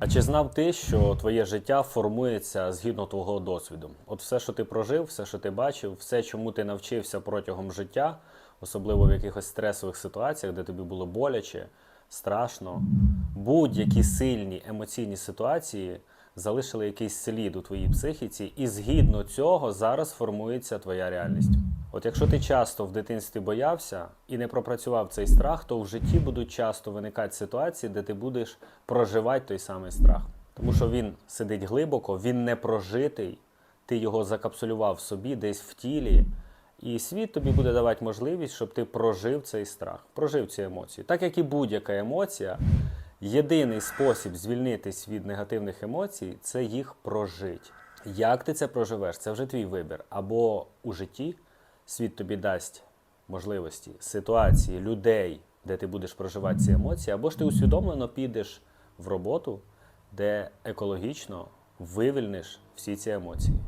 А чи знав ти, що твоє життя формується згідно твого досвіду? От все, що ти прожив, все, що ти бачив, все, чому ти навчився протягом життя, особливо в якихось стресових ситуаціях, де тобі було боляче, страшно, будь-які сильні емоційні ситуації залишили якийсь слід у твоїй психіці, і згідно цього зараз формується твоя реальність. От якщо ти часто в дитинстві боявся і не пропрацював цей страх, то в житті будуть часто виникати ситуації, де ти будеш проживати той самий страх. Тому що він сидить глибоко, він не прожитий, ти його закапсулював в собі десь в тілі. І світ тобі буде давати можливість, щоб ти прожив цей страх, прожив ці емоції. Так як і будь-яка емоція, єдиний спосіб звільнитись від негативних емоцій це їх прожити. Як ти це проживеш, це вже твій вибір. Або у житті світ тобі дасть можливості, ситуації, людей, де ти будеш проживати ці емоції, або ж ти усвідомлено підеш в роботу, де екологічно вивільниш всі ці емоції.